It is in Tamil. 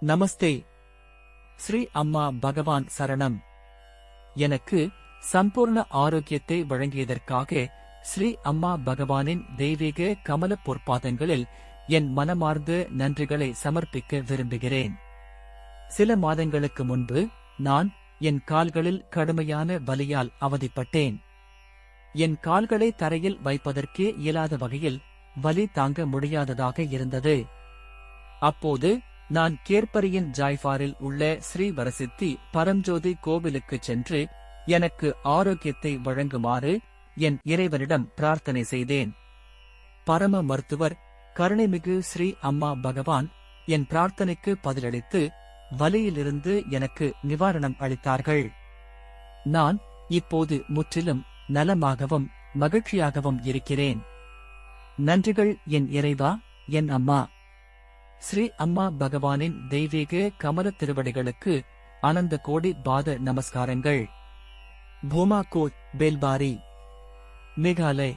நமஸ்தே. ஸ்ரீ அம்மா பகவான் சரணம். எனக்கு சம்பூர்ண ஆரோக்கியத்தை வழங்கியதற்காக ஸ்ரீ அம்மா பகவானின் தெய்வீக கமல பொற்பாதங்களில் என் மனமார்ந்த நன்றிகளை சமர்ப்பிக்க விரும்புகிறேன். சில மாதங்களுக்கு முன்பு நான் என் கால்களில் கடுமையான வலியால் அவதிப்பட்டேன். என் கால்களை தரையில் வைப்பதற்கே இயலாத வகையில் வலி தாங்க முடியாததாக இருந்தது. அப்போது நான் கேர்பரியின் ஜாய்ஃபாரில் உள்ள ஸ்ரீ வரசித்தி பரஞ்சோதி கோவிலுக்குச் சென்று எனக்கு ஆரோக்கியத்தை வழங்குமாறு என் இறைவனிடம் பிரார்த்தனை செய்தேன். பரம மருத்துவர் கருணைமிகு ஸ்ரீ அம்மா பகவான் என் பிரார்த்தனைக்கு பதிலளித்து வலியிலிருந்து எனக்கு நிவாரணம் அளித்தார்கள். நான் இப்போது முற்றிலும் நலமாகவும் மகிழ்ச்சியாகவும் இருக்கிறேன். நன்றிகள் என் இறைவா என் அம்மா. ஸ்ரீ அம்மா பகவானின் தெய்வீக கமல திருவடிகளுக்கு அனந்த கோடி பாத நமஸ்காரங்கள். பூமா கோட் பேல்பாரி மேகாலய்